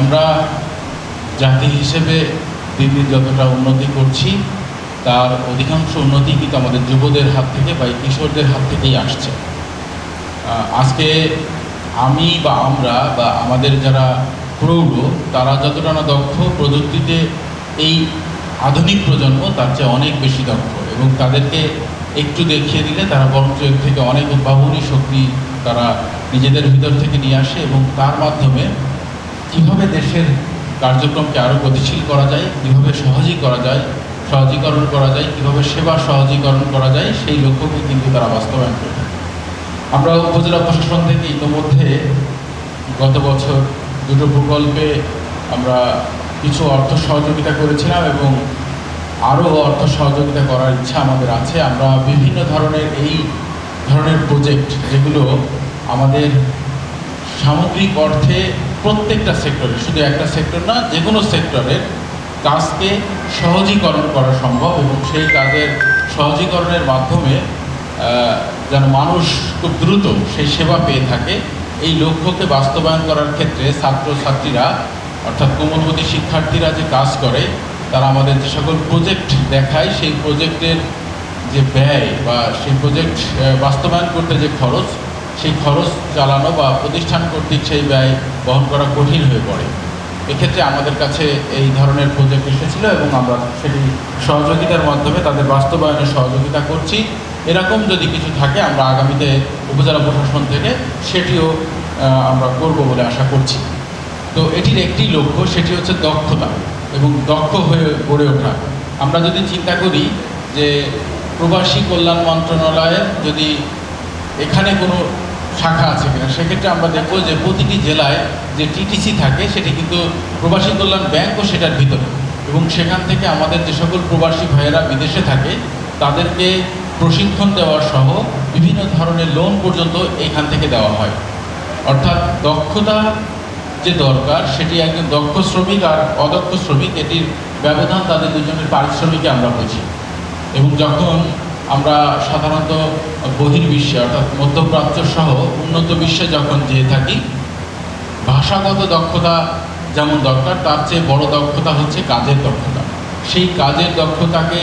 আমরা জাতি হিসেবে দিন যতটা উন্নতি করছি, তার অধিকাংশ উন্নতি কিন্তু আমাদের যুবদের হাত থেকে বা কিশোরদের হাত থেকেই আসছে। আজকে আমি বা আমরা বা আমাদের যারা প্রৌঢ়, তারা যতটা না দক্ষ, প্রযুক্তিতে এই আধুনিক প্রজন্ম তার চেয়ে অনেক বেশি দক্ষ এবং তাদেরকে একটু দেখিয়ে দিলে তারা বরঞ্চ এর থেকে অনেক উদ্ভাবনী শক্তি তারা নিজেদের ভিতর থেকে নিয়ে আসে এবং তার মাধ্যমে কীভাবে দেশের কার্যক্রমকে আরও গতিশীল করা যায়, কীভাবে সহজই করা যায়, সহজীকরণ করা যায়, কীভাবে সেবা সহজীকরণ করা যায়, সেই লক্ষ্যকে কিন্তু তারা বাস্তবায়ন করে থাকে। আমরা উপজেলা প্রশাসন থেকে ইতিমধ্যে গত বছর দুটো প্রকল্পে আমরা কিছু অর্থ সহযোগিতা করেছিলাম এবং আরও অর্থ সহযোগিতা করার ইচ্ছা আমাদের আছে আমরা বিভিন্ন ধরনের এই ধরনের প্রজেক্ট যেগুলো আমাদের সামগ্রিক অর্থে প্রত্যেকটা সেক্টরে শুধু একটা সেক্টর না, যে কোনো সেক্টরের কাজকে সহজীকরণ করা সম্ভব এবং সেই কাজের সহজীকরণের মাধ্যমে যেন মানুষ খুব দ্রুত সেই সেবা পেয়ে থাকে। এই লক্ষ্যকে বাস্তবায়ন করার ক্ষেত্রে ছাত্রছাত্রীরা, অর্থাৎ কোমলমতি শিক্ষার্থীরা যে কাজ করে, তারা আমাদের যে সকল প্রজেক্ট দেখায়, সেই প্রজেক্টের যে ব্যয় বা সেই প্রজেক্ট বাস্তবায়ন করতে যে খরচ সেই খরচ চালানো বা প্রতিষ্ঠান কর্তৃক সেই ব্যয় বহন করা কঠিন হয়ে পড়ে। এক্ষেত্রে আমাদের কাছে এই ধরনের প্রজেক্ট এসেছিল এবং আমরা সেটি সহযোগিতার মাধ্যমে তাদের বাস্তবায়নে সহযোগিতা করছি। এরকম যদি কিছু থাকে, আমরা আগামীতে উপজেলা প্রশাসন থেকে সেটিও আমরা করব বলে আশা করছি। তো এটির একটি লক্ষ্য, সেটি হচ্ছে দক্ষতা এবং দক্ষ হয়ে গড়ে ওঠা। আমরা যদি চিন্তা করি যে প্রবাসী কল্যাণ মন্ত্রণালয়ের যদি এখানে কোনো শাখা আছে কিনা, সেক্ষেত্রে আমরা দেখব যে প্রতিটি জেলায় যে টিটিসি থাকে, সেটি কিন্তু প্রবাসী কল্যাণ ব্যাংকও সেটার ভিতরে। এবং সেখান থেকে আমাদের যে সকল প্রবাসী ভাইয়েরা বিদেশে থাকে, তাদেরকে প্রশিক্ষণ দেওয়া সহ বিভিন্ন ধরনের লোন পর্যন্ত এখান থেকে দেওয়া হয়। অর্থাৎ দক্ষতা যে দরকার, সেটি একজন দক্ষ শ্রমিক আর অদক্ষ শ্রমিক, এটির ব্যবধান তাদের দুজনের পারিশ্রমিকে আমরা বুঝি। এবং যখন আমরা সাধারণত বহির্বিশ্বে, অর্থাৎ মধ্যপ্রাচ্য সহ উন্নত বিশ্বে যখন যেয়ে থাকি, ভাষাগত দক্ষতা যেমন দরকার, তার চেয়ে বড় দক্ষতা হচ্ছে কাজের দক্ষতা। সেই কাজের দক্ষতাকে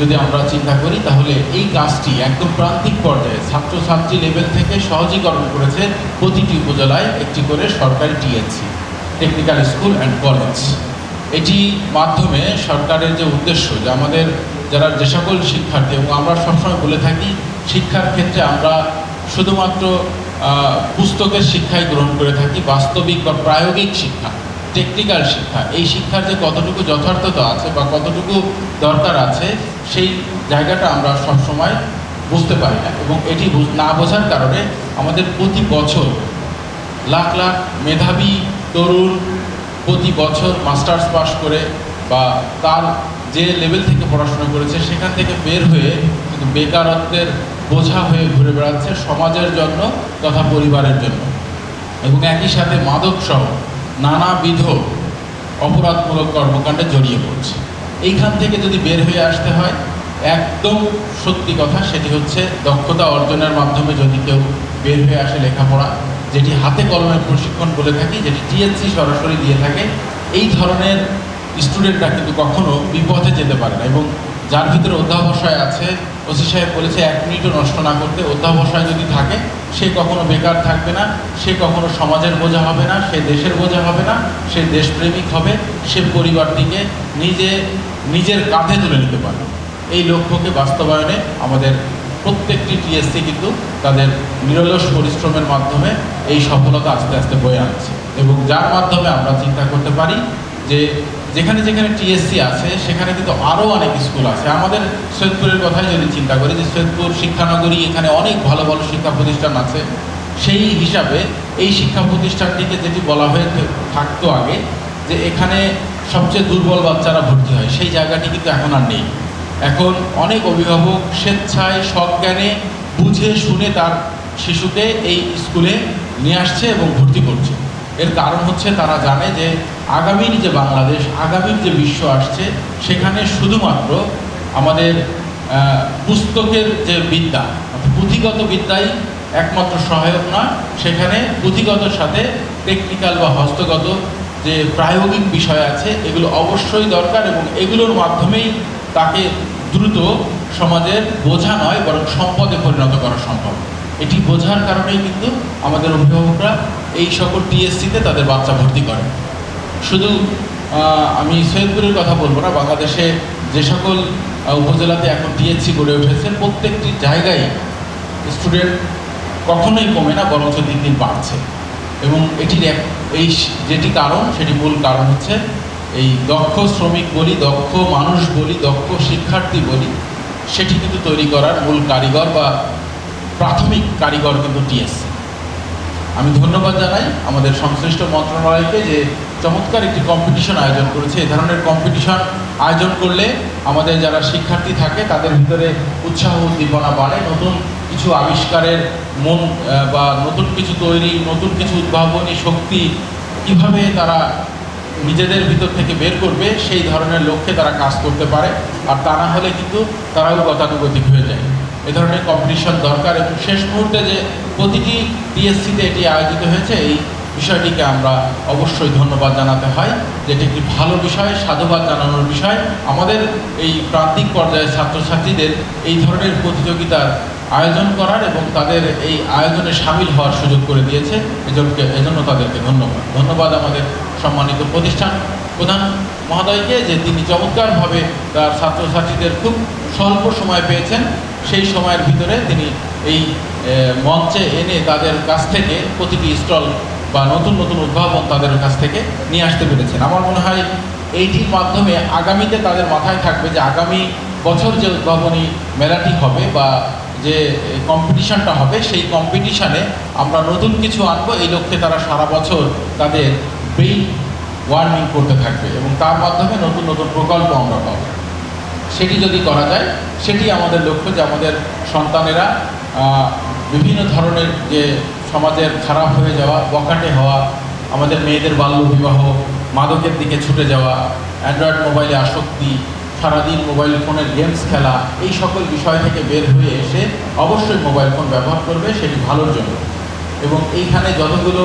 যদি আমরা চিন্তা করি, তাহলে এই কাজটি একদম প্রান্তিক পর্যায়ে ছাত্রছাত্রী লেভেল থেকে সহজীকরণ করেছে প্রতিটি উপজেলায় একটি করে সরকারি TNC, technical school and college. এটি মাধ্যমে সরকারের যে উদ্দেশ্য যে আমাদের যারা যে সকল শিক্ষার্থী, এবং আমরা সবসময় বলে থাকি, শিক্ষার ক্ষেত্রে আমরা শুধুমাত্র পুস্তকের শিক্ষাই গ্রহণ করে থাকি, বাস্তবিক বা প্রায়োগিক শিক্ষা টেকনিক্যাল শিক্ষা। এই শিক্ষার যে কতটুকু যথার্থতা আছে বা কতটুকু দরকার আছে, সেই জায়গাটা আমরা সবসময় বুঝতে পারি না, এবং এটি না বোঝার কারণে আমাদের প্রতি বছর লাখ লাখ মেধাবী তরুণ প্রতি বছর মাস্টার্স পাশ করে বা তার যে লেভেল থেকে পড়াশোনা করেছে, সেখান থেকে বের হয়ে কিন্তু বেকারত্বের বোঝা হয়ে ঘুরে বেড়াচ্ছে সমাজের জন্য তথা পরিবারের জন্য। এবং একই সাথে মাদক সহ নানাবিধ অপরাধমূলক কর্মকাণ্ডে জড়িয়ে পড়ছে। এইখান থেকে যদি বের হয়ে আসতে হয়, একদম সত্যি কথা সেটি হচ্ছে দক্ষতা অর্জনের মাধ্যমে যদি কেউ বের হয়ে আসে লেখাপড়া, যেটি হাতে কলমের প্রশিক্ষণ বলে থাকি, যেটি টিএনসি সরাসরি দিয়ে থাকে, এই ধরনের স্টুডেন্টরা কিন্তু কখনো বিপথে যেতে পারে না এবং যার ভিতরে অধ্যাবসায় আছে, ওসি সাহেব বলেছে এক মিনিটও নষ্ট না করতে অধ্যাবসায় যদি থাকে, সে কখনো বেকার থাকবে না, সে কখনো সমাজের বোঝা হবে না, সে দেশের বোঝা হবে না, সে দেশপ্রেমিক হবে, সে পরিবারটিকে নিজে, নিজের কাঁধে তুলে নিতে পারবে। এই লক্ষ্যকে বাস্তবায়নে আমাদের প্রত্যেকটি টিএসসি কিন্তু তাদের নিরলস পরিশ্রমের মাধ্যমে এই সফলতা আস্তে আস্তে বয়ে আনছে এবং যার মাধ্যমে আমরা চিন্তা করতে পারি যে যেখানে যেখানে টিএসসি আছে, সেখানে কিন্তু আরও অনেক স্কুল আছে। আমাদের সৈয়দপুরের কথাই যদি চিন্তা করি যে সৈয়দপুর শিক্ষানগরী, এখানে অনেক ভালো ভালো শিক্ষা প্রতিষ্ঠান আছে। সেই হিসাবে এই শিক্ষা প্রতিষ্ঠানটিকে যেটি বলা হয়ে থাকতো আগে, যে এখানে সবচেয়ে দুর্বল বাচ্চারা ভর্তি হয়, সেই জায়গাটি কিন্তু এখন আর নেই। এখন অনেক অভিভাবক স্বেচ্ছায়, সজ্ঞানে বুঝে, শুনে তার শিশুকে এই স্কুলে নিয়ে আসছে এবং ভর্তি করছে। এর কারণ হচ্ছে তারা জানে যে আগামীর যে বাংলাদেশ আগামীর যে বিশ্ব আসছে, সেখানে শুধুমাত্র আমাদের পুস্তকের যে বিদ্যা পুঁথিগত বিদ্যাই একমাত্র সহায়ক না সেখানে পুঁথিগতর সাথে টেকনিক্যাল বা হস্তগত যে প্রায়োগিক বিষয় আছে, এগুলো অবশ্যই দরকার এবং এগুলোর মাধ্যমেই তাকে দ্রুত সমাজের বোঝা নয়, বরং সম্পদে পরিণত করা সম্ভব। এটি বোঝার কারণেই কিন্তু আমাদের অভিভাবকরা এই সকল টিএসসিতে তাদের বাচ্চা ভর্তি করে। শুধু আমি সৈয়দপুরের কথা বলব না, বাংলাদেশে যে সকল উপজেলাতে এখন টিএসসি গড়ে উঠেছে, প্রত্যেকটি জায়গায় স্টুডেন্ট কখনোই কমে না, বরঞ্চ দিন দিন বাড়ছে। এবং এটির এক, এই যেটি কারণ, সেটি মূল কারণ হচ্ছে এই দক্ষ শ্রমিক বলি, দক্ষ মানুষ বলি, দক্ষ শিক্ষার্থী বলি, সেটি কিন্তু তৈরি করার মূল কারিগর বা প্রাথমিক কারিগর কিন্তু টিএসসি আমি ধন্যবাদ জানাই আমাদের সংশ্লিষ্ট মন্ত্রণালয়কে যে চমৎকার একটি কম্পিটিশন আয়োজন করেছে। এ ধরনের কম্পিটিশন আয়োজন করলে আমাদের যারা শিক্ষার্থী থাকে, তাদের ভিতরে উৎসাহ, উদ্দীপনা বাড়ে। নতুন কিছু আবিষ্কারের মন বা নতুন কিছু তৈরি, নতুন কিছু উদ্ভাবনী শক্তি কীভাবে তারা নিজেদের ভিতর থেকে বের করবে, সেই ধরনের লক্ষ্যে তারা কাজ করতে পারে। আর তা না হলে কিন্তু তারাও গতানুগতিক হয়ে যায়। এ ধরনের কম্পিটিশন দরকার। এবং শেষ মুহূর্তে যে প্রতিটি টিএসসিতে এটি আয়োজিত হয়েছে, এই বিষয়টিকে আমরা অবশ্যই ধন্যবাদ জানাতে হয়। যেটি একটি ভালো বিষয়, সাধুবাদ জানানোর বিষয়। আমাদের এই প্রান্তিক পর্যায়ের ছাত্রছাত্রীদের এই ধরনের প্রতিযোগিতার আয়োজন করার এবং তাদের এই আয়োজনে সামিল হওয়ার সুযোগ করে দিয়েছে। এজন্য এজন্য তাদেরকে ধন্যবাদ। ধন্যবাদ আমাদের সম্মানিত প্রতিষ্ঠান প্রধান মহোদয়কে যে তিনি চমৎকারভাবে তার ছাত্রছাত্রীদের খুব স্বল্প সময় পেয়েছেন। সেই সময়ের ভিতরে তিনি এই মঞ্চে এনে তাদের কাছ থেকে প্রতিটি স্টল বা নতুন নতুন উদ্ভাবন তাদের কাছ থেকে নিয়ে আসতে পেরেছেন। আমার মনে হয় এইটির মাধ্যমে আগামীতে তাদের মাথায় থাকবে যে আগামী বছর যে উদ্ভাবনী মেলাটি হবে বা যে কম্পিটিশানটা হবে, সেই কম্পিটিশানে আমরা নতুন কিছু আনব। এই লক্ষ্যে তারা সারা বছর তাদের ব্রেইন ওয়ার্মিং করতে থাকবে এবং তার মাধ্যমে নতুন নতুন প্রকল্প আমরা পাবো। সেটি যদি করা যায়, সেটি আমাদের লক্ষ্য যে আমাদের সন্তানেরা বিভিন্ন ধরনের যে সমাজের খারাপ হয়ে যাওয়া বকাটে হওয়া, আমাদের মেয়েদের বাল্য বিবাহ মাদকের দিকে ছুটে যাওয়া, অ্যান্ড্রয়েড মোবাইলে আসক্তি, সারাদিন মোবাইল ফোনের গেমস খেলা, এই সকল বিষয় থেকে বের হয়ে এসে অবশ্যই মোবাইল ফোন ব্যবহার করবে, সেটি ভালোর জন্য। এবং এইখানে যতগুলো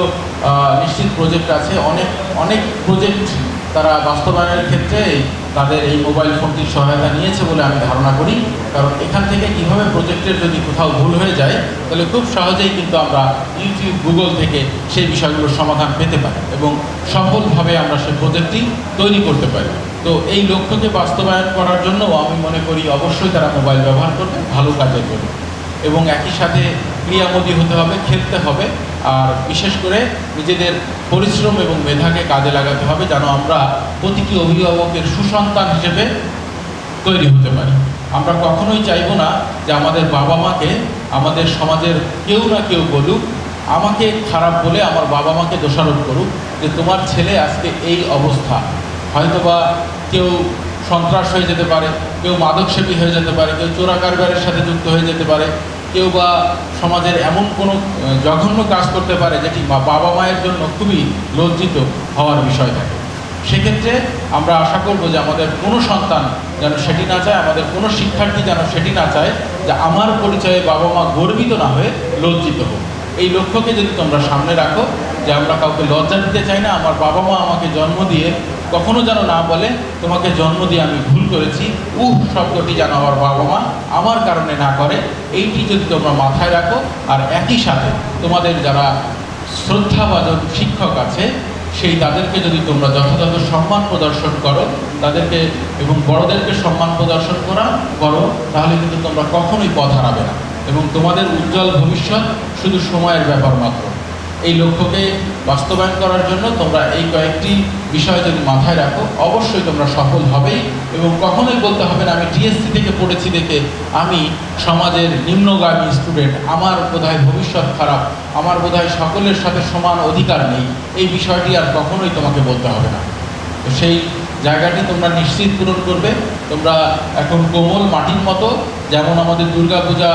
নিশ্চিত প্রজেক্ট আছে, অনেক অনেক প্রজেক্ট তারা বাস্তবায়নের ক্ষেত্রে তাদের এই মোবাইল ফোনটির সহায়তা নিয়েছে বলে আমি ধারণা করি। কারণ এখান থেকে কীভাবে প্রজেক্টের যদি কোথাও ভুল হয়ে যায়, তাহলে খুব সহজেই কিন্তু আমরা ইউটিউব গুগল থেকে সেই বিষয়গুলোর সমাধান পেতে পারি এবং সফলভাবে আমরা সেই প্রজেক্টটি তৈরি করতে পারি। তো এই লক্ষ্যকে বাস্তবায়ন করার জন্য আমি মনে করি অবশ্যই তারা মোবাইল ব্যবহার করবে, ভালো কাজের জন্য এবং একই সাথে ক্রিয়ামোদী হতে হবে, খেলতে হবে। আর বিশেষ করে নিজেদের পরিশ্রম এবং মেধাকে কাজে লাগাতে হবে যেন আমরা প্রতিটি অভিভাবকের সুসন্তান হিসেবে তৈরি হতে পারি। আমরা কখনোই চাইব না যে আমাদের বাবা মাকে আমাদের সমাজের কেউ না কেউ বলুক, আমাকে খারাপ বলে আমার বাবা মাকে দোষারোপ করুক যে তোমার ছেলে আজকে এই অবস্থা। হয়তোবা কেউ সন্ত্রাস হয়ে যেতে পারে, কেউ মাদকসেবী হয়ে যেতে পারে, কেউ চোরা কারবারের সাথে যুক্ত হয়ে যেতে পারে কেউ বা সমাজের এমন কোনো জঘন্য কাজ করতে পারে যেটি বাবা মায়ের জন্য খুবই লজ্জিত হওয়ার বিষয় থাকে। সেক্ষেত্রে আমরা আশা করব যে আমাদের কোনো সন্তান যেন সেটি না চায়, আমাদের কোনো শিক্ষার্থী যেন সেটি না চায় যে আমার পরিচয়ে বাবা মা গর্বিত না হয়ে লজ্জিত হোক। এই লক্ষ্যকে যদি তোমরা সামনে রাখো যে আমরা কাউকে লজ্জা দিতে চাই না, আমার বাবা মা আমাকে জন্ম দিয়ে কখনো যেন না বলে, তোমাকে জন্ম দিয়ে আমি ভুল করেছি, উহ, শব্দটি যেন আমার বাবা মা আমার কারণে না করে, এইটি যদি তোমরা মাথায় রাখো, আর একই সাথে তোমাদের যারা শ্রদ্ধাভাজন শিক্ষক আছে, সেই তাদেরকে যদি তোমরা যথাযথ সম্মান প্রদর্শন করো, তাদেরকে এবং বড়দেরকে সম্মান প্রদর্শন করা করো, তাহলে কিন্তু তোমরা কখনোই পথ হারাবে না। এবং তোমাদের উজ্জ্বল ভবিষ্যৎ শুধু সময়ের ব্যাপার মাত্র। এই লক্ষ্যকে বাস্তবায়ন করার জন্য তোমরা এই কয়েকটি বিষয় যদি মাথায় রাখো, অবশ্যই তোমরা সফল হবেই এবং কখনোই বলতে হবে না, আমি টিএসসি থেকে পড়েছি দেখে আমি সমাজের নিম্নগামী স্টুডেন্ট আমার বোধহয় ভবিষ্যৎ খারাপ, আমার বোধহয় সকলের সাথে সমান অধিকার নেই, এই বিষয়টি আর কখনোই তোমাকে বলতে হবে না। তো সেই জায়গাটি তোমরা নিশ্চিত পূরণ করবে, তোমরা এখন কোমল মাটির মতো, যেমন আমাদের দুর্গা পূজা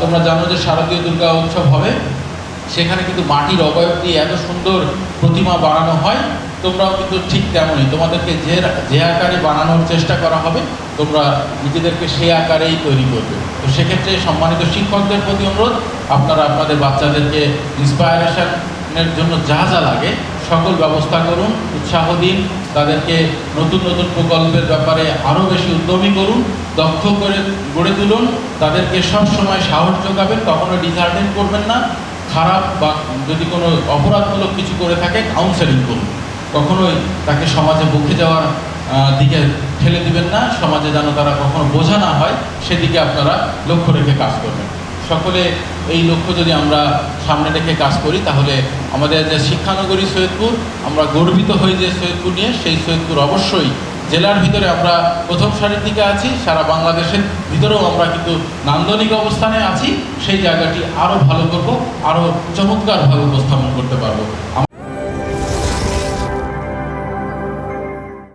তোমরা জানো যে শারদীয় দুর্গা উৎসব হবে সেখানে কিন্তু মাটির অবয়ব দিয়ে এত সুন্দর প্রতিমা বানানো হয়, তোমরাও কিন্তু ঠিক তেমনই। তোমাদেরকে যে যে আকারে বানানোর চেষ্টা করা হবে, তোমরা নিজেদেরকে সেই আকারেই তৈরি করবে। তো সেক্ষেত্রে সম্মানিত শিক্ষকদের প্রতি অনুরোধ, আপনারা আপনাদের বাচ্চাদেরকে ইন্সপায়ারেশনের জন্য যা যা লাগে, সকল ব্যবস্থা করুন, উৎসাহ দিন, তাদেরকে নতুন নতুন প্রকল্পের ব্যাপারে আরও বেশি উদ্যমী করুন, দক্ষ করে গড়ে তুলুন, তাদেরকে সব সময় সাহস যোগাবেন, কখনো ডিসহার্টেন করবেন না। খারাপ বা যদি কোনো অপরাধমূলক কিছু করে থাকে কাউন্সেলিং করুন। কখনোই তাকে সমাজে বুকে যাওয়ার দিকে ঠেলে দিবেন না। সমাজে যেন তারা কখনো বোঝা না হয়, সেদিকে আপনারা লক্ষ্য রেখে কাজ করবেন। সকলে এই লক্ষ্য যদি আমরা সামনে রেখে কাজ করি, তাহলে আমাদের যে শিক্ষানগরী সৈয়দপুর, আমরা গর্বিত হই যে সৈয়দপুর নিয়ে। সেই সৈয়দপুর অবশ্যই জেলার ভিতরে আমরা প্রথম সারির দিকে আছি, সারা বাংলাদেশের ভিতরেও আমরা কিন্তু নান্দনিক অবস্থানে আছি। সেই জায়গাটি আরও ভালো করব আরও চমৎকারভাবে উপস্থাপন করতে পারব।